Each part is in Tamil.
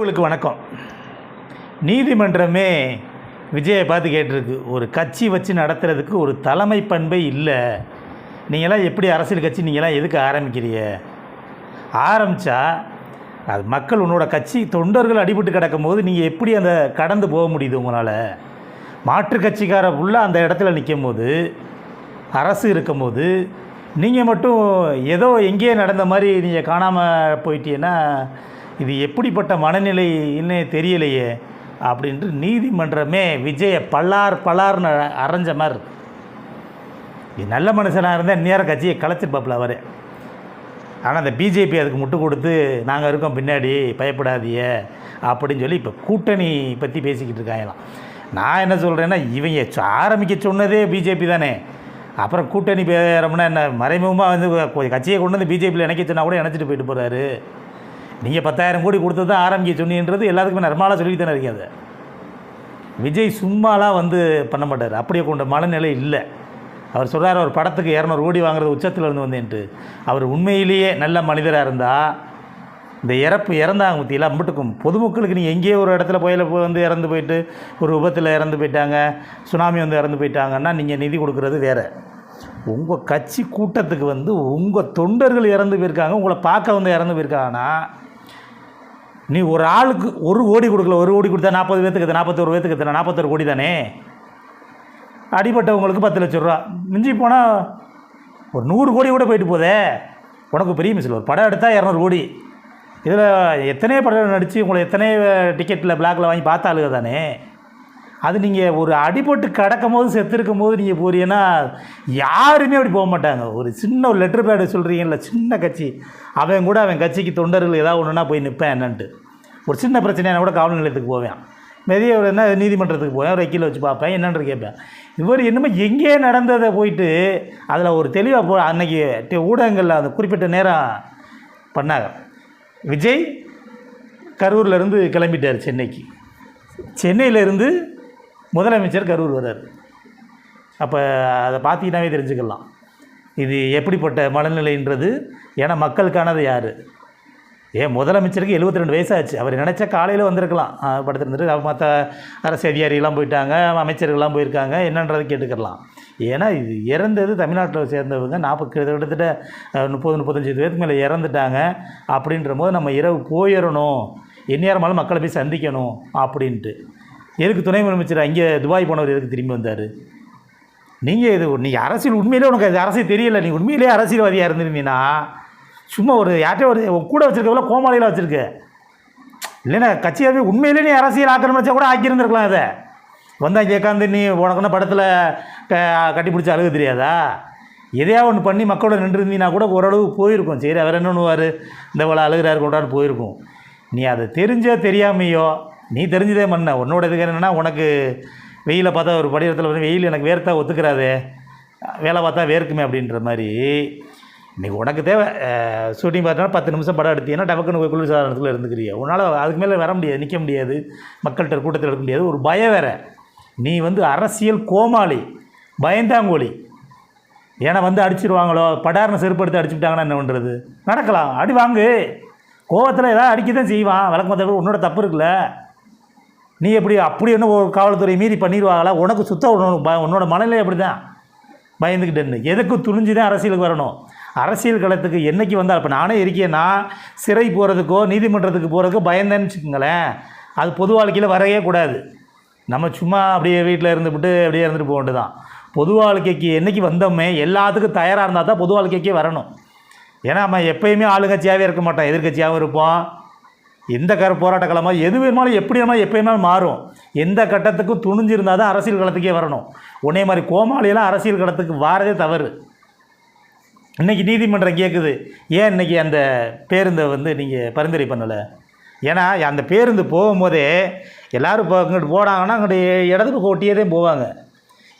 உங்களுக்கு வணக்கம். நீதிமன்றமே விஜயை பார்த்து கேட்டிருக்கு. ஒரு கட்சி வச்சு நடத்துறதுக்கு ஒரு தலைமை பண்பே இல்லை. நீங்களாம் எப்படி அரசியல் கட்சி நீங்களாம் எதுக்கு ஆரம்பிக்கிறீங்க? ஆரம்பித்தா அது மக்கள் உன்னோட கட்சி தொண்டர்கள் அடிபட்டு கிடக்கும் போது நீங்கள் எப்படி அந்த கடந்து போக முடியுது உங்களால்? மாற்று கட்சிக்கார உள்ள அந்த இடத்துல நிற்கும் போது அரசு இருக்கும்போது நீங்கள் மட்டும் ஏதோ எங்கேயோ நடந்த மாதிரி நீங்கள் காணாமல் போயிட்டீங்கன்னா இது எப்படிப்பட்ட மனநிலைன்னு தெரியலையே அப்படின்ட்டு நீதிமன்றமே விஜயை பல்லார் பல்லார்னு அரைஞ்ச மாதிரி. இது நல்ல மனுஷனாக இருந்தால் நேரம் கட்சியை கலைச்சிருப்பாப்புல அவர். ஆனால் அந்த பிஜேபி அதுக்கு முட்டு கொடுத்து நாங்கள் இருக்கோம் பின்னாடி பயப்படாதிய அப்படின்னு சொல்லி இப்போ கூட்டணி பற்றி பேசிக்கிட்டு இருக்காங்களாம். நான் என்ன சொல்கிறேன்னா இவங்க ஆரம்பிக்க சொன்னதே பிஜேபி தானே. அப்புறம் கூட்டணி பேரம்னா என்ன மறைமுகமாக வந்து கட்சியை கொண்டு வந்து பிஜேபியில் இணைக்க சொன்னால் கூட இணைச்சிட்டு போயிட்டு போகிறாரு நீங்கள் பத்தாயிரம் கோடி கொடுத்து தான் ஆரம்பிக்க சொன்னீன்றது எல்லாத்துக்குமே நர்மாலாக சொல்லி தானே இருக்கீங்க அதை விஜய் சும்மாலாம் வந்து பண்ண மாட்டார். அப்படியே கொண்ட மனநிலை இல்லை. அவர் சொல்கிறார் ஒரு படத்துக்கு இரநூறு கோடி வாங்குறது உச்சத்தில் இருந்து வந்தேன்ட்டு. அவர் உண்மையிலேயே நல்ல மனிதராக இருந்தால் இந்த இறப்பு இறந்தாங்க பற்றியில் அம்பிட்டுக்கும். பொதுமக்களுக்கு நீங்கள் எங்கேயோ ஒரு இடத்துல புயல போய் வந்து இறந்து போயிட்டு ஒரு விபத்தில் இறந்து போயிட்டாங்க சுனாமி வந்து இறந்து போயிட்டாங்கன்னா நீங்கள் நிதி கொடுக்குறது வேறு. உங்கள் கட்சி கூட்டத்துக்கு வந்து உங்கள் தொண்டர்கள் இறந்து போயிருக்காங்க உங்களை பார்க்க வந்து இறந்து போயிருக்காங்கன்னா நீ ஒரு ஆளுக்கு ஒரு கோடி கொடுக்கல ஒரு கோடி கொடுத்தா நாற்பது பேத்துக்கு நாற்பத்தோரு பேத்துக்கு எத்தனை நாற்பத்தொரு கோடி தானே அடிபட்டவங்களுக்கு பத்து லட்ச ரூபா. மிஞ்சி போனால் ஒரு நூறு கோடி கூட போயிட்டு போதே. உனக்கு பெரிய மிசில் ஒரு படம் எடுத்தால் இரநூறு கோடி. இதில் எத்தனையோ படம் நடித்து உங்களை எத்தனை டிக்கெட்டில் பிளாக்கில் வாங்கி பார்த்தாளுக தானே. அது நீங்கள் ஒரு அடிபட்டு கிடக்கும் போது செத்துருக்கும் போது நீங்கள் போறீங்கன்னா யாருமே அப்படி போக மாட்டாங்க. ஒரு சின்ன ஒரு லெட்டர் பேடு சொல்கிறீங்கல்ல சின்ன கட்சி. அவன் கூட அவன் கட்சிக்கு தொண்டர்கள் ஏதாவது ஒன்றுனா போய் நிற்பேன் என்னன்ட்டு. ஒரு சின்ன பிரச்சனையான கூட காவல் நிலையத்துக்கு போவேன். மெதிய ஒரு என்ன நீதிமன்றத்துக்கு போவேன் ஒரு வக்கீல வச்சு பார்ப்பேன் என்னென்று கேட்பேன். இவர் என்னமோ எங்கேயே நடந்ததை போயிட்டு அதில் ஒரு தெளிவாக போ அன்னைக்கு ஊடகங்களில் அந்த குறிப்பிட்ட நேரம் பண்ணாங்க. விஜய் கரூர்லேருந்து கிளம்பிட்டார் சென்னைக்கு. சென்னையிலேருந்து முதலமைச்சர் கரூர் வர்றார். அப்போ அதை பார்த்தீங்கன்னாவே தெரிஞ்சுக்கலாம். இது எப்படிப்பட்ட மனநிலைன்றது. ஏன்னா மக்களுக்கானது யார்? ஏன் முதலமைச்சருக்கு 72 ரெண்டு வயசாச்சு. அவர் நினச்சா காலையில் வந்திருக்கலாம். படுத்திருந்துட்டு அவர் மற்ற அரசு அதிகாரிகள்லாம் போயிட்டாங்க அமைச்சர்கள்லாம் போயிருக்காங்க. என்னன்றதை கேட்டுக்கலாம். ஏன்னா இது இறந்தது தமிழ்நாட்டில் சேர்ந்தவங்க. நாற்பது கிட்டத்தட்ட முப்பது முப்பத்தஞ்சு பேருக்கு மேலே இறந்துட்டாங்க. அப்படின்ற போது நம்ம இரவு போயிடணும். எந்நேரமாலும் மக்களை போய் சந்திக்கணும். அப்படின்ட்டு. எதுக்கு துணை முதலமைச்சர் அங்கே துபாய் போனவர் எதுக்கு திரும்பி வந்தார்? நீங்கள் இது நீங்கள் அரசியல் உண்மையிலே உனக்கு அது அரசியல் தெரியல. நீ உண்மையிலே அரசியல்வாதியாக இருந்திருந்தீங்கன்னா சும்மா ஒரு யார்கிட்ட ஒரு கூட வச்சுருக்கவள கோமாளியில் வச்சுருக்க? இல்லைன்னா கட்சியாகவே உண்மையிலே நீ அரசியல் ஆக்கிரமிச்சா வச்சா கூட ஆக்கியிருந்துருக்கலாம் அதை வந்தால் கேட்காந்து நீ உனக்குன்னு படத்தில் க கட்டி பிடிச்சி அழுக தெரியாதா? எதையா ஒன்று பண்ணி மக்களோட நின்றுருந்தீங்கன்னா கூட ஓரளவு போயிருக்கும். சரி அவர் என்ன பண்ணுவார்? இந்த இவ்வளோ அழுகிறாரு கொண்டான்னு போயிருக்கும். நீ அதை தெரிஞ்சோ தெரியாமையோ நீ தெரிஞ்சதே பண்ண உன்னோட இதுக்கு என்னென்னா உனக்கு வெயிலை பார்த்தா ஒரு படிஇடத்துல வந்து வெயில் எனக்கு வேர்த்தா ஒத்துக்கிறாதே. வேலை பார்த்தா வேர்க்குமே அப்படின்ற மாதிரி. இன்றைக்கி உனக்கு தேவை. ஷூட்டிங் பார்த்தா பத்து நிமிஷம் படம் எடுத்தீங்கன்னா டபக்குன்னு போய் குளிர்சாதனத்தில் இருந்துக்கிறியா. உன்னால் அதுக்கு மேலே வர முடியாது நிற்க முடியாது. மக்கள்கிட்ட கூட்டத்தில் எடுக்க முடியாது. ஒரு பயம் வேற. நீ வந்து அரசியல் கோமாளி பயந்தாங்கோழி. ஏன்னா வந்து அடிச்சிருவாங்களோ? படார்னு செருப்பு எடுத்து அடிச்சுட்டாங்கன்னா என்ன பண்ணுறது நடக்கலாம். அடி வாங்கு. கோவத்தில் ஏதாவது அடிக்க தான் செய்வான். விளக்கு மற்ற உன்னோட தப்பு இருக்குல்ல. நீ எப்படி அப்படி என்ன ஒரு காவல்துறை மீறி பண்ணிடுவாங்களா உனக்கு சுத்த உன்னோட மனநிலை அப்படி தான் பயந்துக்கிட்டேன்னு எதுக்கு துணிஞ்சு தான் அரசியலுக்கு வரணும்? அரசியல் களத்துக்கு என்னைக்கு வந்தால் இப்போ நானே இருக்கேன்னா சிறை போகிறதுக்கோ நீதிமன்றத்துக்கு போகிறதுக்கோ பயந்தேன்னு வச்சுக்கோங்களேன். அது பொது வாழ்க்கையில் வரவே கூடாது. நம்ம சும்மா அப்படியே வீட்டில் இருந்துவிட்டு அப்படியே இருந்துட்டு போக வேண்டியதான் பொது வாழ்க்கைக்கு என்னைக்கு வந்தோமே எல்லாத்துக்கும் தயாராக இருந்தால் தான் பொது வாழ்க்கைக்கே வரணும். ஏன்னா நம்ம எப்பயுமே ஆளுங்கட்சியாகவே இருக்க மாட்டோம். எதிர்கட்சியாகவும் இருப்போம். எந்த கர போராட்ட காலமாக எது வேணுமாலும் எப்படி வேணாலும் எப்பயுமே மாறும். எந்த கட்டத்துக்கும் துணிஞ்சிருந்தால் தான் அரசியல் களத்துக்கே வரணும். உன்னே மாதிரி கோமாளியெல்லாம் அரசியல் களத்துக்கு வாரதே தவறு. இன்றைக்கி நீதிமன்றம் கேட்குது ஏன் இன்றைக்கி அந்த பேருந்தை வந்து நீங்கள் பரிந்துரை பண்ணலை? ஏன்னா அந்த பேருந்து போகும்போதே எல்லோரும் இப்போ இங்கிட்டு போனாங்கன்னா அங்கிட்டு இடது பக்கம் ஒட்டியே தான் போவாங்க.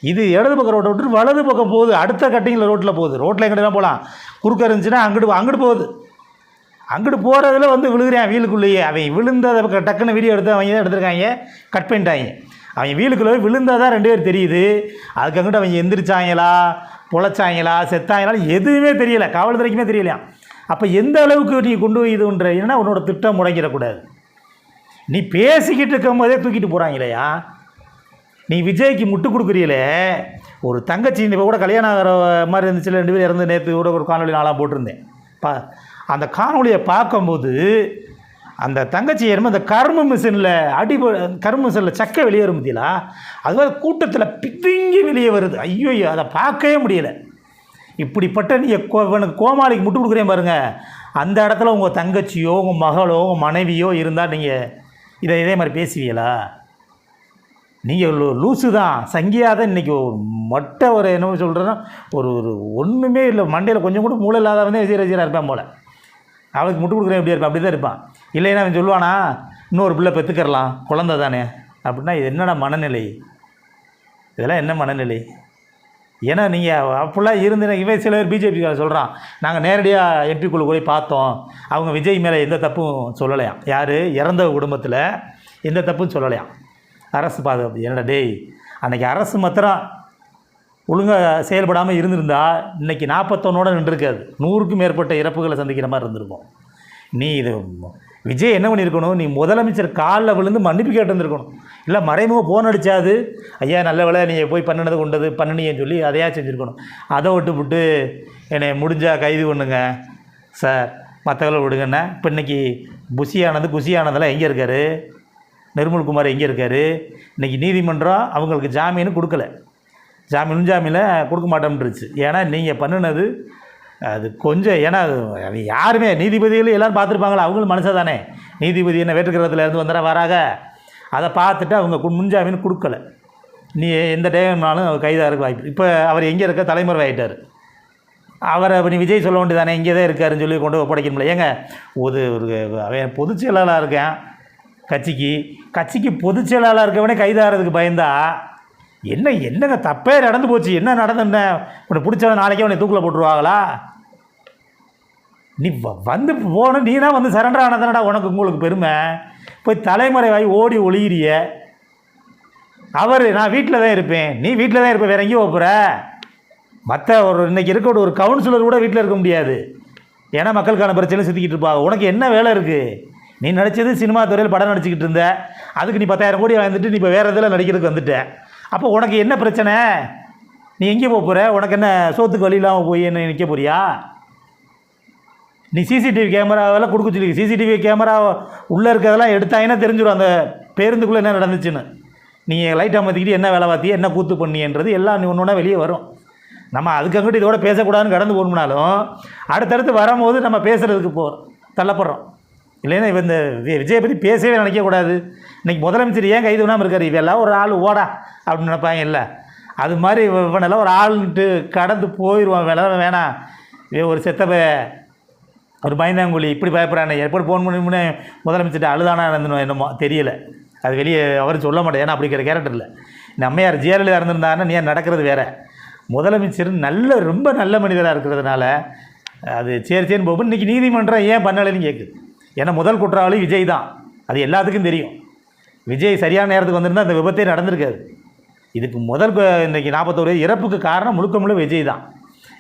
இது இடது பக்கம் ரோட்டை விட்டு வலது பக்கம் போகுது. அடுத்த கட்டிங்கில் ரோட்டில் போகுது. ரோட்டில் எங்கிட்ட போகலாம். குறுக்க இருந்துச்சுன்னா அங்கிட்டு அங்கிட்டு போகுது. அங்கிட்டு போகிறதுல வந்து விழுகிறான் வீலுக்குள்ளேயே. அவன் விழுந்ததை டக்குன்னு வீடியோ எடுத்து அவங்க தான் எடுத்திருக்காங்க. கட் பண்ணிட்டாங்க. அவன் வீலுக்குள்ளே போய் தான் ரெண்டு பேர் தெரியுது. அதுக்கு அங்கிட்டு அவங்க எந்திரிச்சாங்களா? பொழைச்சாங்களா? செத்தாங்களா? எதுவுமே தெரியல. காவல்துறைக்குமே தெரியலையா? அப்போ எந்த அளவுக்கு நீ கொண்டு போய் இதுன்ற என்னன்னா உன்னோட திட்டம் முடங்கிடக்கூடாது. நீ பேசிக்கிட்டு இருக்கும் போதே தூக்கிட்டு இல்லையா நீ விஜய்க்கு முட்டு கொடுக்குறீங்களே. ஒரு தங்கச்சி இப்போ கூட கல்யாணம் ஆகிற மாதிரி இருந்துச்சு ரெண்டு பேரும் இறந்து நேற்று கூட ஒரு காணொலி நாளாக போட்டிருந்தேன். பா அந்த காணொலியை பார்க்கும்போது அந்த தங்கச்சி ஏறும்போது அந்த கரும்பு மிஷினில் அடி கரும்பு மிஷினில் சக்கை வெளியேறும் பற்றியலா அது மாதிரி கூட்டத்தில் பிதுங்கி வெளியே வருது. ஐயோ அதை பார்க்கவே முடியலை. இப்படிப்பட்ட நீ கோ இவனுக்கு கோமாளிக்கு முட்டு கொடுக்குறேன் பாருங்கள் அந்த இடத்துல உங்கள் தங்கச்சியோ உங்கள் மகளோ உங்கள் மனைவியோ இருந்தால் நீங்கள் இதை இதே மாதிரி பேசுவீங்களா? நீங்கள் லூ லூசு தான். சங்கியாக தான் இன்றைக்கி ஒரு மொட்டை ஒரு என்ன சொல்கிறேன்னா ஒரு ஒரு ஒன்றுமே இல்லை. மண்டையில் கொஞ்சம் கூட மூளை இல்லாதவனே விஜய் ரசிகராக இருப்பேன் போல். அவளுக்கு முட்டு கொடுக்குறேன் எப்படி இருப்பான் அப்படி தான் இருப்பான். இல்லைன்னா அவன் சொல்லுவானா இன்னொரு பிள்ளை பெற்றுக்கரலாம் குழந்த தானே. அப்படின்னா இது என்னடா மனநிலை? இதெல்லாம் என்ன மனநிலை? ஏன்னா நீங்கள் அப்படிலாம் இருந்து இவன் சில பேர் பிஜேபிக்கார சொல்கிறான் நாங்கள் நேரடியாக எம்பிக்குள்ளே போய் பார்த்தோம். அவங்க விஜய் மேலே எந்த தப்பும் சொல்லலையாம். யார்? இறந்த குடும்பத்தில் எந்த தப்பும் சொல்லலையாம். அரசு பாதுகாப்பு என்னடா டேய் அன்றைக்கி அரசு மாத்திரம் ஒழுங்காக செயல்படாமல் இருந்திருந்தா இன்றைக்கி நாற்பத்தொன்னோட நின்றுருக்காது. நூறுக்கும் மேற்பட்ட இறப்புகளை சந்திக்கிற மாதிரி இருந்திருக்கும். நீ இது விஜய் என்ன பண்ணியிருக்கணும்? நீ முதலமைச்சர் காலில் விழுந்து மன்னிப்பு கேட்டிருந்துருக்கணும் இல்லை மறைமுக ஃபோன் அடிச்சாது ஐயா நல்ல வேலை நீங்கள் போய் பண்ணினது கொண்டது பண்ணினீங்கன்னு சொல்லி அதையா செஞ்சுருக்கணும். அதை விட்டு விட்டு என்னை முடிஞ்சால் கைது பண்ணுங்க. சார் மற்றவங்களை விடுங்கண்ணே இப்போ இன்றைக்கி புஷியானது குஷியானதெல்லாம் எங்கே இருக்கார்? நிர்மல்குமார் எங்கே இருக்கார்? இன்றைக்கி நீதிமன்றம் அவங்களுக்கு ஜாமீன் கொடுக்கல. ஜாமீன் முன்ஜாமீனில் கொடுக்க மாட்டோம்ன்றுச்சு. ஏன்னா நீங்கள் பண்ணினது அது கொஞ்சம் ஏன்னா அது யாருமே நீதிபதிகள் எல்லோரும் பார்த்துருப்பாங்களா? அவங்களும் மனுஷா தானே. நீதிபதி என்ன வேற்றுக்கிரகத்தில் இருந்து வராக? அதை பார்த்துட்டு அவங்க முன்ஜாமீன் கொடுக்கல. நீ எந்த டைம்னாலும் கைதாக இருக்க வாய்ப்பு இப்போ அவர் எங்கே இருக்க? தலைமுறை ஆகிட்டார் அவரை அப்ப நீ விஜய் சொல்ல வேண்டியதானே? இங்கே தான் இருக்காருன்னு சொல்லி கொண்டு ஒப்படைக்கணும்ல ஏங்க ஒரு ஒரு அவன் பொதுச் செயலாளராக இருக்கேன். கட்சிக்கு கட்சிக்கு பொதுச் செயலாளராக இருக்கவனே கைதாகிறதுக்கு பயந்தா என்ன என்னங்க தப்பே நடந்து போச்சு. என்ன நடந்துன்னு உன்னை பிடிச்சவன் நாளைக்கே உன்னை தூக்கில் போட்டுருவாங்களா? நீ வ- வந்து போன நீ தான் வந்து சரண்டர் ஆனதானடா உனக்கு உங்களுக்கு பெருமை. போய் தலைமறைவாகி ஓடி ஒளியிறிய. அவர் நான் வீட்டில் தான் இருப்பேன். நீ வீட்டில் தான் இருப்ப வேற எங்கேயும் போகிற மற்ற ஒரு இன்றைக்கி இருக்க ஒரு கவுன்சிலர் கூட வீட்டில் இருக்க முடியாது. ஏன்னா மக்களுக்கான பிரச்சனை சுற்றிக்கிட்டு இருப்பாங்க உனக்கு என்ன வேலை இருக்குது நீ நடித்தது சினிமா துறையில் படம் நடிச்சுக்கிட்டு இருந்த. அதுக்கு நீ பத்தாயிரம் கோடி வந்துட்டு நீ இப்போ வேறு இதில் நடிக்கிறதுக்கு வந்துட்டேன் அப்போ உனக்கு என்ன பிரச்சனை? நீ எங்கே போக போகிற உனக்கு என்ன சோத்துக்கு வழி இல்லாமல் போய் என்ன நிற்க போறியா? நீ சிசிடிவி கேமராவெல்லாம் கொடுக்க சொல்லி சிசிடிவி கேமரா உள்ளே இருக்கிறதெல்லாம் எடுத்தாங்கன்னா தெரிஞ்சிடும் அந்த பேருந்துக்குள்ளே என்ன நடந்துச்சுன்னு. நீங்கள் லைட் அமர்த்திக்கிட்டு என்ன வேலை பார்த்தி என்ன கூத்து பண்ணியன்றது எல்லாம் நீ ஒன்று ஒன்றா வெளியே வரும். நம்ம அதுக்கங்கிட்டு இதோட பேசக்கூடாதுன்னு கடந்து போகணும்னாலும் அடுத்தடுத்து வரும்போது நம்ம பேசுகிறதுக்கு போ தள்ளப்படுறோம். இல்லைன்னா இவன் இந்த விஜய் பற்றி பேசவே நினைக்கக்கூடாது. இன்றைக்கி முதலமைச்சர் ஏன் கைது பண்ணாமல் இருக்கார்? இவெல்லாம் ஒரு ஆள் ஓடா அப்படின்னு நினைப்பாங்க இல்லை. அது மாதிரி இவனெல்லாம் ஒரு ஆள்ன்ட்டு கடந்து போயிடுவான் வேலை வேணாம் இவன் ஒரு செத்தப்ப ஒரு பயந்தாங்குழி இப்படி பயப்படுறானே. எப்படி ஃபோன் பண்ணி முன்னே முதலமைச்சர்கிட்ட அழுதானா இருந்தனோ என்னமோ தெரியல. அது வெளியே அவர் சொல்ல மாட்டேன் ஏன்னா அப்படிங்கிற கேரக்டர் இல்லை. நம்மையார் ஜெயலலிதா இருந்திருந்தாங்கன்னா நீ நடக்கிறது வேறு? முதலமைச்சர் நல்ல ரொம்ப நல்ல மனிதராக இருக்கிறதுனால அது சரி சரின்னு போகும்போது இன்றைக்கி நீதிமன்றம் ஏன் பண்ணலைன்னு கேட்குது ஏன்னா முதல் குற்றவாளி விஜய் தான். அது எல்லாத்துக்கும் தெரியும். விஜய் சரியான நேரத்துக்கு வந்திருந்தால் அந்த விபத்தே நடந்திருக்காது. இதுக்கு முதல் இன்றைக்கி நாற்பத்தோரு இறப்புக்கு காரணம் முழுக்க முழுக்க விஜய் தான்.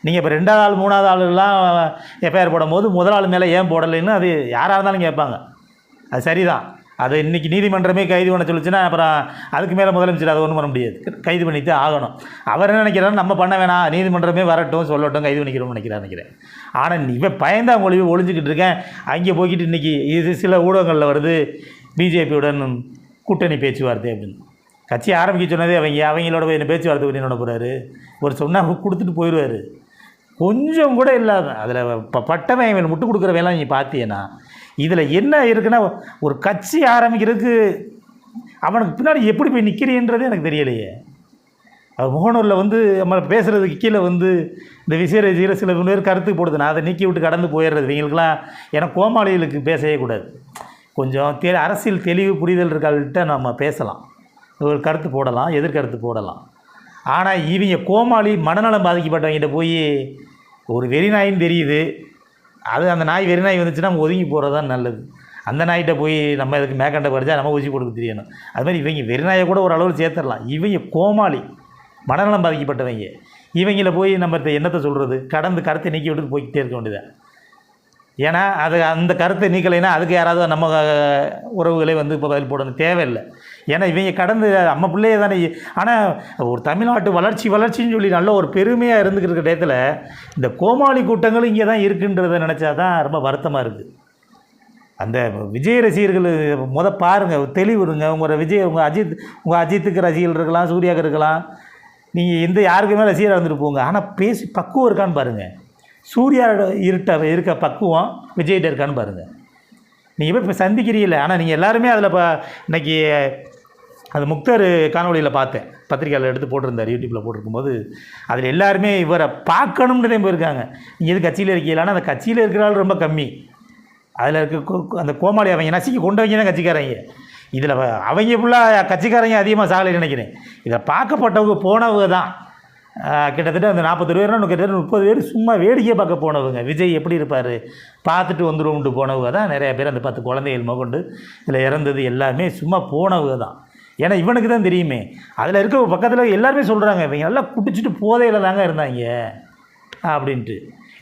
நீங்கள் இப்போ ரெண்டாவது ஆள் மூணாவது ஆளுலாம் எஃப்ஐஆர் போடும்போது முதல் ஆள் மேலே ஏன் போடலைன்னு அது யாராக இருந்தாலும் கேட்பாங்க. அது சரிதான். அது இன்றைக்கி நீதிமன்றமே கைது பண்ண சொல்லிச்சுன்னா அப்புறம் அதுக்கு மேலே முதலமைச்சர் அதை ஒன்றும் பண்ண முடியாது. கைது பண்ணிட்டு ஆகணும். அவர் என்ன நினைக்கிறாரு நம்ம பண்ண வேணாம் நீதிமன்றமே வரட்டும் சொல்லட்டும் கைது பண்ணிக்கிறோம்னு நினைக்கிறார் நினைக்கிறேன். ஆனால் இவன் பயந்தான் ஒளிவு ஒழிஞ்சிக்கிட்டு இருக்கேன். அங்கே போய்கிட்டு இன்றைக்கி இது சில ஊடகங்களில் வருது பிஜேபியுடன் கூட்டணி பேச்சுவார்த்தை அப்படின்னு. கட்சி ஆரம்பிக்க சொன்னதே அவங்க அவங்களோட போய் என்ன பேச்சுவார்த்தை பண்ணி என்ன போகிறாரு ஒரு சொன்னால் கொடுத்துட்டு போயிடுவார். கொஞ்சம் கூட இல்லாத அதில் இப்போ பட்டவன் இவன் முட்டு கொடுக்குற வேலை நீ பார்த்தீங்கன்னா இதில் என்ன இருக்குன்னா ஒரு கட்சி ஆரம்பிக்கிறதுக்கு அவனுக்கு பின்னாடி எப்படி போய் நிற்கிறேன்றதே எனக்கு தெரியலையே. அது முகநூரில் வந்து நம்ம பேசுகிறதுக்கு கீழே வந்து இந்த விசேர ரசிகர சில பேர் கருத்து போடுது. நான் அதை நீக்கி விட்டு கடந்து போயிடுறது. இவங்களுக்குலாம் ஏன்னா கோமாளிகளுக்கு பேசவே கூடாது. கொஞ்சம் தெ அரசியல் தெளிவு புரிதல் இருக்காள்கிட்ட நம்ம பேசலாம். ஒரு கருத்து போடலாம் எதிர்கருத்து போடலாம். ஆனால் இவங்க கோமாளி மனநலம் பாதிக்கப்பட்டவங்கிட்ட போய் ஒரு வெறி நாயின்னு தெரியுது. அது அந்த நாய் வெறி நாய் வந்துச்சுன்னா நம்ம ஒதுங்கி போகிறது தான் நல்லது. அந்த நாய்கிட்ட போய் நம்ம இதுக்கு மேக்கண்டை பறிச்சா நம்ம ஊசி கொடுக்க தெரியணும். அது மாதிரி இவங்க வெறி நாயை கூட ஒரு அளவில் சேர்த்துடலாம். இவங்க கோமாளி. மனநலம் பாதிக்கப்பட்டவங்க. இவங்கள போய் நம்ம என்னத்தை சொல்கிறது கடந்து கருத்தை நீக்கி விட்டு போய்கிட்டே இருக்க வேண்டியது? ஏன்னா அது அந்த கருத்தை நீக்கலைன்னா அதுக்கு யாராவது நம்ம உறவுகளே வந்து இப்போ பதில் போடணும். தேவையில்லை. ஏன்னா இவங்க கடந்து நம்ம பிள்ளையே தானே ஆனால் ஒரு தமிழ்நாட்டு வளர்ச்சி வளர்ச்சின்னு சொல்லி நல்ல ஒரு பெருமையாக இருந்துக்கிற இருக்க டயத்தில் இந்த கோமாளி கூட்டங்களும் இங்கே தான் இருக்குன்றதை நினச்சா தான் ரொம்ப வருத்தமாக இருக்குது அந்த விஜய் ரசிகர்கள் முத பாருங்கள் தெளிவு இருங்க. உங்கள் விஜய் உங்கள் அஜித் உங்கள் அஜித்துக்கு ரசிகர்கள் இருக்கலாம் சூர்யாவுக்கு இருக்கலாம். நீங்கள் எந்த யாருக்குமே ரசிகராக இருந்துட்டு போங்க. ஆனால் பேசி பக்குவம் இருக்கான்னு பாருங்கள் சூர்யா இருட்ட இருக்க பக்குவம் விஜய்கிட்ட இருக்கான்னு பாருங்கள் நீங்கள் போய் இப்போ சந்திக்கிறீங்கள ஆனால் நீங்கள் எல்லாருமே அதில் இப்போ இன்னைக்கு அது முக்தர் காணொலியில் பார்த்தேன். பத்திரிக்கையில் எடுத்து போட்டிருந்தார் யூடியூப்பில் போட்டிருக்கும்போது. அதில் எல்லாருமே இவரை பார்க்கணும்னு தான் போயிருக்காங்க. நீங்கள் எது கட்சியில் இருக்கீங்களான்னா அந்த கட்சியில் இருக்கிற ஆள் ரொம்ப கம்மி. அதில் இருக்க கோ- அந்த கோமாளி அவங்க நசுக்கி கொண்டவங்க தான் கட்சிக்காரங்க. இதில் அவங்க ஃபுல்லாக கட்சிக்காரங்க அதிகமாக சாகலை நினைக்கிறேன். இதில் பார்க்கப்பட்டவங்க போனவங்க தான். கிட்டத்தட்ட அந்த நாற்பது பேர்னா கிட்டத்தட்ட முப்பது பேர் சும்மா வேடிக்கை பார்க்க போனவங்க. விஜய் எப்படி இருப்பார்? பார்த்துட்டு வந்துடுவோம்ட்டு போனவங்க தான். நிறைய பேர் அந்த பத்து குழந்தைகள் முதற்கொண்டு இதில் இறந்தது எல்லாமே சும்மா போனவங்க தான். ஏன்னா இவனுக்கு தான் தெரியுமே. அதில் இருக்க பக்கத்தில் எல்லாருமே சொல்கிறாங்க இவங்க நல்லா குடிச்சிட்டு போதையில் தாங்க இருந்தாங்க அப்படின்ட்டு.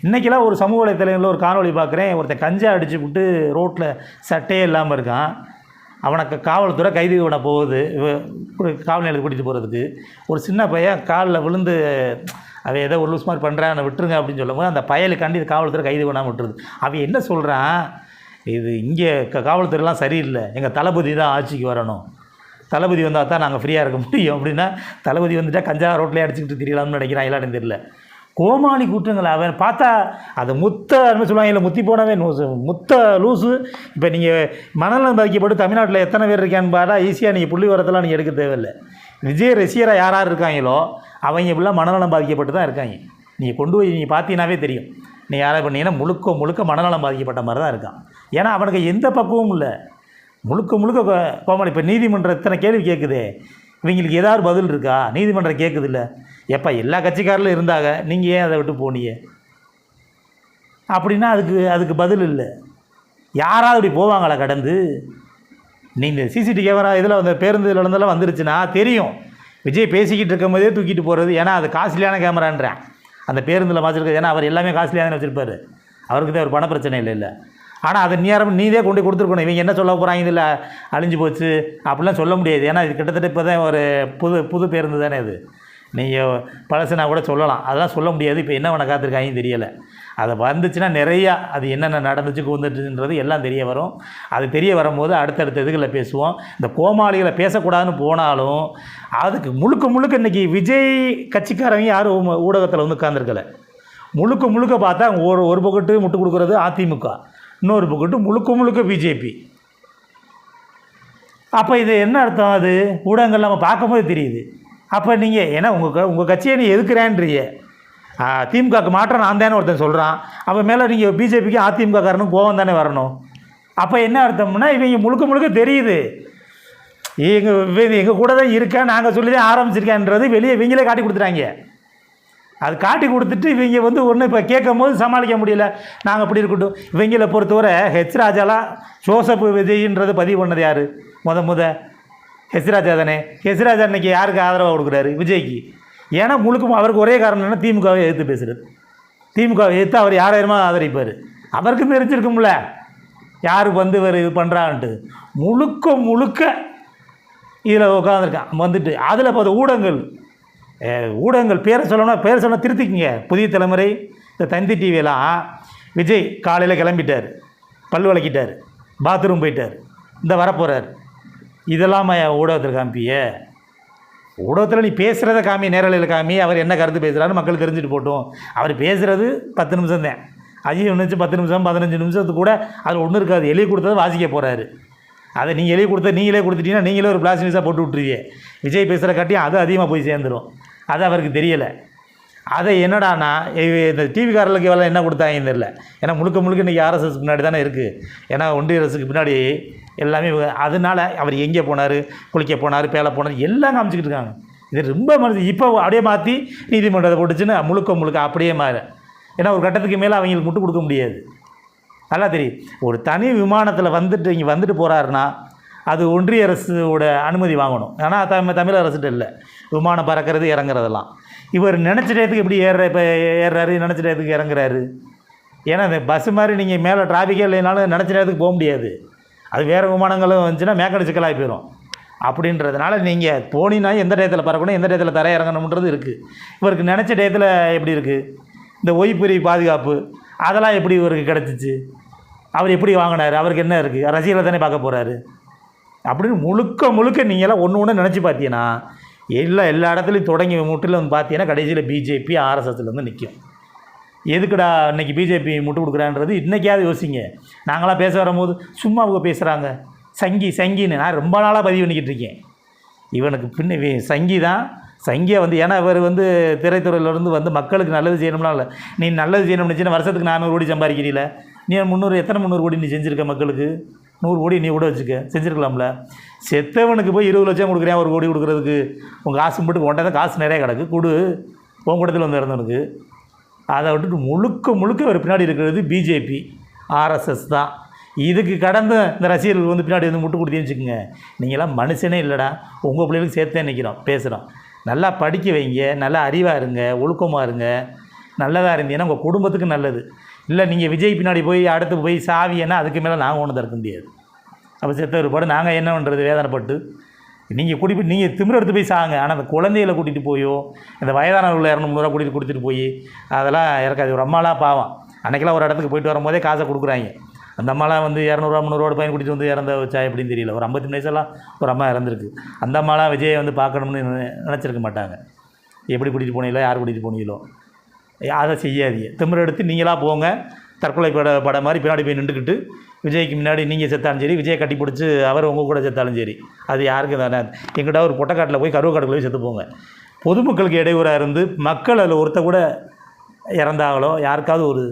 இன்றைக்கெல்லாம் ஒரு சமூக வலைத்தளங்களில் ஒரு காணொலி பார்க்குறேன் ஒருத்தன் கஞ்சா அடிச்சு விட்டு ரோட்டில் சட்டையே இல்லாமல் இருக்கான். அவனுக்கு காவல்துறை கைது பண்ண போகுது ஒரு காவல் நிலையத்துக்கு கூட்டிகிட்டு போகிறதுக்கு ஒரு சின்ன பையன் காலில் விழுந்து அவன் ஏதோ ஒரு லூஸ் மாதிரி பண்ணுறான் விட்டுருங்க அப்படின்னு சொல்லும்போது அந்த பயலுக்காண்டி இது காவல்துறை கைது பண்ணாமல் விட்டுருது. அவன் என்ன சொல்கிறான் இது இங்கே க காவல்துறைலாம் சரியில்லை எங்கள் தளபதி தான் ஆட்சிக்கு வரணும். தளபதி வந்தால் தான் நாங்கள் ஃப்ரீயாக இருக்க முடியும். அப்படின்னா தளபதி வந்துட்டால் கஞ்சா ரோட்லேயே அடிச்சுக்கிட்டு தெரியலாம்னு நினைக்கிறான். எல்லாரும் தெரியல. கோமாளி கூட்டங்கள் அவன் பார்த்தா அது முத்த என்ன சொல்லுவாங்க இல்லை முத்தி போனவே நூசு முத்த லூசு. இப்போ நீங்கள் மனநலம் பாதிக்கப்பட்டு தமிழ்நாட்டில் எத்தனை பேர் இருக்கான்னு பார்த்தா ஈஸியாக நீங்கள் புள்ளி வரத்தெல்லாம் நீங்கள் எடுக்க தேவையில்லை. விஜய் ரசிகராக யார் யார் இருக்காங்களோ அவங்க இப்படிலாம் மனநலம் பாதிக்கப்பட்டு தான் இருக்காங்க. நீங்கள் கொண்டு போய் நீங்கள் பார்த்தீங்கன்னாவே தெரியும். நீ யாரை பண்ணீங்கன்னா முழுக்க முழுக்க மனநலம் பாதிக்கப்பட்ட மாதிரி தான் இருக்கான். ஏன்னா அவனுக்கு எந்த பக்குவமும் இல்லை. முழுக்க முழுக்க கோமாளி இப்போ நீதிமன்றம் இத்தனை கேள்வி கேட்குதே இவங்களுக்கு ஏதாவது பதில் இருக்கா? நீதிமன்றம் கேட்குது இல்லை எப்போ எல்லா கட்சிக்காரர்களும் இருந்தாங்க. நீங்கள் ஏன் அதை விட்டு போனீங்க? அப்படின்னா அதுக்கு அதுக்கு பதில் இல்லை. யாராவது இப்படி போவாங்களா கடந்து? நீங்கள் சிசிடி கேமரா இதில் அந்த பேருந்து இருந்தெல்லாம் வந்துருச்சுன்னா தெரியும். விஜய் பேசிக்கிட்டு இருக்கும்போதே தூக்கிட்டு போகிறது ஏன்னா அது காஸ்ட்லியான கேமரான்றேன் அந்த பேருந்தில் வச்சுருக்க ஏன்னா அவர் எல்லாமே காஸ்ட்லியாக வச்சுருப்பார். அவருக்கு தான் ஒரு பண பிரச்சனை இல்லை இல்லை. ஆனால் அதை நேரம் நீதே கொண்டு கொடுத்துருக்கணும். இவங்க என்ன சொல்ல போகிறாங்க இதில் அழிஞ்சு போச்சு. அப்படிலாம் சொல்ல முடியாது. ஏன்னா இது கிட்டத்தட்ட இப்போ தான் ஒரு புது புது பேருந்து தானே இது. நீங்கள் பழசுனா கூட சொல்லலாம். அதெல்லாம் சொல்ல முடியாது. இப்போ என்ன பண்ண காத்திருக்காங்கன்னு தெரியலை. அதை வந்துச்சுன்னா நிறையா அது என்னென்ன நடந்துச்சு கூந்துட்டுன்றது எல்லாம் தெரிய வரும். அது தெரிய வரும்போது அடுத்தடுத்த இதுகளில் பேசுவோம். இந்த கோமாளிகளை பேசக்கூடாதுன்னு போனாலும் அதுக்கு முழுக்க முழுக்க இன்றைக்கி விஜய் கட்சிக்காரங்க யாரும் ஊடகத்தில் வந்து உட்காந்துருக்கல முழுக்க முழுக்க பார்த்தா ஒரு ஒரு பக்கட்டு முட்டு கொடுக்குறது அதிமுக. இன்னொரு பக்கத்து முழுக்க முழுக்க பிஜேபி அப்போ இது என்ன அர்த்தம் அது? ஊடகங்கள் நம்ம பார்க்கும்போது தெரியுது. அப்போ நீங்கள் ஏன்னா உங்கள் உங்கள் கட்சியை நீ எதுக்குறேன்றீங்க திமுகக்கு திமுகவுக்கு மாற்றம் நான் தானே ஒருத்தன் சொல்கிறான் அப்போ மேலே நீங்கள் பிஜேபிக்கு அதிமுக காரனும் கோவம் தானே வரணும். அப்போ என்ன அர்த்தம்னா இவங்க முழுக்க முழுக்க தெரியுது. எங்கள் எங்கள் கூட தான் இருக்கேன் நாங்கள் சொல்லி தான் ஆரம்பிச்சிருக்கேன்றது வெளியே இவங்களே காட்டி கொடுத்துட்டாங்க. அது காட்டி கொடுத்துட்டு இவங்க வந்து ஒன்று இப்போ கேட்கும் போது சமாளிக்க முடியல. நாங்கள் அப்படி இருக்கட்டும். இவங்களை பொறுத்தவரை ஹெச் ராஜாலாம் ஜோசப் விஜய்ன்றது பதிவு பண்ணது யார்? முத முத. ஹெச் ராஜா தானே. ஹெச் ராஜா இன்றைக்கி யாருக்கு ஆதரவாக கொடுக்குறாரு? விஜய்க்கு. ஏன்னா முழுக்க அவருக்கு ஒரே காரணம் என்ன திமுகவை எதிர்த்து பேசுகிறது திமுகவை எதிர்த்து அவர் யாராயிரமா ஆதரிப்பார். அவருக்கும் தெரிஞ்சிருக்கும்ல யாருக்கு வந்து இவர் இது பண்ணுறான்ட்டு முழுக்க முழுக்க இதில் உட்காந்துருக்கான் வந்துட்டு. அதில் இப்போ ஊடகங்கள் ஊடகங்கள் பேரை சொல்லணும்னா பேரை சொன்னால் திருத்திக்கிங்க. புதிய தலைமுறை இந்த தந்தி டிவியெல்லாம் விஜய் காலையில் கிளம்பிட்டார். பல் விளக்கிட்டார் பாத்ரூம் போயிட்டார். இந்த வரப்போகிறார் இதெல்லாம் ஊடகத்தில் காமிப்பிய? ஊடகத்தில் நீ பேசுகிறத காமி நேரலையில் காமி அவர் என்ன கருத்து பேசுகிறாரு மக்கள் தெரிஞ்சுட்டு போட்டோம். அவர் பேசுகிறது பத்து நிமிஷம் தான். அஜய் நிமிஷம் பத்து நிமிஷம் பதினஞ்சு நிமிஷத்துக்கு கூட அதில் ஒன்றும் இருக்காது. எழுதி கொடுத்தது வாசிக்க போகிறாரு அதை நீங்கள் எழுதி கொடுத்த நீங்களே கொடுத்துட்டீங்கன்னா நீங்களே ஒரு பிளாஸ்டிக் நியூஸாக போட்டு விட்ருவீங்க விஜய் பேசுகிற காட்டியும் அது அதிகமாக போய் சேர்ந்துடும் அது அவருக்கு தெரியலை. அதை என்னடானா இந்த டிவிக்காரர்களுக்கு இவெல்லாம் என்ன கொடுத்தாங்கன்னு தெரியல. ஏன்னா முழுக்க முழுக்க இன்றைக்கி ஆர்எஸ்எஸ் பின்னாடி தானே இருக்குது ஏன்னா ஒன்றிய அரசுக்கு பின்னாடி எல்லாமே அதனால் அதனால அவர் எங்கே போனார் குளிக்க போனார் பேல போனார் எல்லாம் காமிச்சிக்கிட்டு இருக்காங்க. இது ரொம்ப மனசு இப்போ அப்படியே மாற்றி நீதிமன்றத்தை போட்டுச்சுன்னு முழுக்க முழுக்க அப்படியே மாறு. ஏன்னா ஒரு கட்டத்துக்கு மேலே அவங்களுக்கு முட்டு கொடுக்க முடியாது. நல்லா தெரியும். ஒரு தனி விமானத்தில் வந்துட்டு இங்கே வந்துட்டு போகிறாருன்னா அது ஒன்றிய அரசோட அனுமதி வாங்கணும். ஆனால் தமிழ் தமிழ் அரசுகிட்ட இல்லை. விமானம் பறக்கிறது இறங்குறதெல்லாம். இவர் நினச்ச டயத்துக்கு எப்படி ஏறுற இப்போ ஏறுறாரு நினச்ச டயத்துக்கு இறங்குறாரு? ஏன்னா இந்த பஸ்ஸு மாதிரி நீங்கள் மேலே டிராஃபிக்கே இல்லைனாலும் நினச்ச நேரத்துக்கு போக முடியாது. அது வேறு விமானங்களும் வந்துச்சுன்னா மேக்கடை சிக்கலாகி போயிடும் அப்படின்றதுனால நீங்கள் போனீங்கன்னா எந்த டயத்தில் பறக்கணும் எந்த டயத்தில் தர இறங்கணுன்றது இருக்குது இவருக்கு நினச்ச டயத்தில் எப்படி இருக்குது இந்த ஒய்புரி பாதுகாப்பு அதெல்லாம் எப்படி இவருக்கு கிடச்சிச்சு? அவர் எப்படி வாங்கினார்? அவருக்கு என்ன இருக்குது ரசிகர்களை தானே பார்க்க போகிறாரு அப்படின்னு முழுக்க முழுக்க நீங்களாம் ஒன்று ஒன்று நினச்சி பார்த்தீங்கன்னா எல்லா எல்லா இடத்துலையும் தொடங்கி முட்டில் வந்து பார்த்தீங்கன்னா கடைசியில் பிஜேபி ஆர்எஸ்எஸ்ல வந்து நிற்கும் எதுக்குடா இன்னைக்கு பிஜேபி முட்டு கொடுக்குறான்றது? இன்றைக்கியாவது யோசிங்க. நாங்களாம் பேச வரும்போது சும்மா அவங்க பேசுகிறாங்க சங்கி சங்கின்னு. நான் ரொம்ப நாளாக பதிவு பண்ணிக்கிட்டு இருக்கேன். இவனுக்கு பின்ன சங்கி தான். சங்கியை வந்து ஏன்னா இவர் வந்து திரைத்துறையிலேருந்து வந்து மக்களுக்கு நல்லது செய்யணும்லாம் இல்லை. நீ நல்லது செய்யணும்னு நினச்சின்னா வருஷத்துக்கு நானூறு கோடி சம்பாதிக்கிறீல. நீ முந்நூறு எத்தனை முந்நூறு கோடி நீ செஞ்சுருக்க மக்களுக்கு? நூறு கோடி நீ கூட வச்சுக்க. செஞ்சுருக்கலாம்ல. செத்தவனுக்கு போய் இருபது லட்சம் கொடுக்குறேன் ஒரு கோடி கொடுக்குறதுக்கு. உங்கள் காசு மட்டும் உன்ட்ட தான் காசு நிறைய கிடக்கு. கொடு. உன் கூடத்தில் வந்து இறந்தவனுக்கு அதை விட்டுட்டு முழுக்க முழுக்க ஒரு பின்னாடி இருக்கிறது பிஜேபி ஆர்எஸ்எஸ் தான். இதுக்கு கடந்த இந்த ரசிகர்கள் வந்து பின்னாடி வந்து முட்டு கொடுத்தேன்னு வச்சுக்கோங்க. நீங்களாம் மனுஷனே இல்லைடா. உங்கள் பிள்ளைகளுக்கு சேர்த்தே நிற்கிறோம் பேசுகிறோம் நல்லா படிக்க வைங்க. நல்லா அறிவாக இருங்க. ஒழுக்கமாக இருங்க. நல்லதாக இருந்தீங்கன்னா உங்கள் குடும்பத்துக்கு நல்லது. இல்லை நீங்கள் விஜய் பின்னாடி போய் அடுத்து போய் சாவியன்னா அதுக்கு மேலே நாங்கள் ஒன்றும் திறக்க முடியாது. அப்போ செத்த ஒருபாடு நாங்கள் என்ன பண்ணுறது வேதனைப்பட்டு. நீங்கள் கூட்டி போய் நீங்கள் திமிர எடுத்து போய் சாங்க ஆனால் அந்த குழந்தைகளை கூட்டிகிட்டு போயோ இந்த வயதானவர்களை இரநூறுவா கூட்டிகிட்டு கொடுத்துட்டு போய் அதெல்லாம் இறக்காது. ஒரு அம்மாலாம் பாவம். அன்றைக்கெல்லாம் ஒரு இடத்துக்கு போயிட்டு வரும்போதே காசை கொடுக்குறாங்க. அந்த அம்மாலாம் வந்து இரநூறுவா முந்நூறுவா பையன் குடிச்சு வந்து இறந்த வச்சா எப்படின்னு தெரியல. ஒரு ஐம்பத்தி வயசெல்லாம் ஒரு அம்மா இறந்துருக்கு. அந்த அம்மாலாம் விஜயை வந்து பார்க்கணும்னு நினச்சிருக்க மாட்டாங்க. எப்படி கூட்டிகிட்டு போனீங்களோ யார் கூட்டிகிட்டு போனீங்களோ. அதை செய்யாதீங்க. திமிர எடுத்து நீங்களாக போங்க. தற்கொலை பட படம் மாதிரி பின்னாடி போய் நின்றுக்கிட்டு விஜய்க்கு முன்னாடி நீங்கள் செத்தாலும் சரி விஜயை கட்டி பிடிச்சி அவர் உங்கள் கூட செத்தாலும் சரி. அது யாருக்கு தானே. எங்கிட்ட ஒரு பொட்டக்காட்டில் போய் கருவக்காட்டுக்குள்ள போய் செத்து போங்க. பொதுமக்களுக்கு இடையூறாக இருந்து மக்கள் அதில் ஒருத்த கூட இறந்தாங்களோ யாருக்காவது ஒரு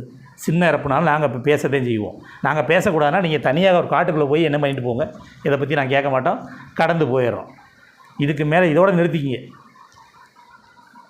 சின்ன இறப்புனாலும் நாங்கள் இப்போ பேசத்தையும் செய்வோம். நாங்கள் பேசக்கூடாதுன்னா நீங்கள் தனியாக ஒரு காட்டுக்குள்ளே போய் என்ன பண்ணிட்டு போங்க? இதை பற்றி நான் கேட்க மாட்டோம். கடந்து போயிடுறோம். இதுக்கு மேலே இதோட நிறுத்திக்கிங்க.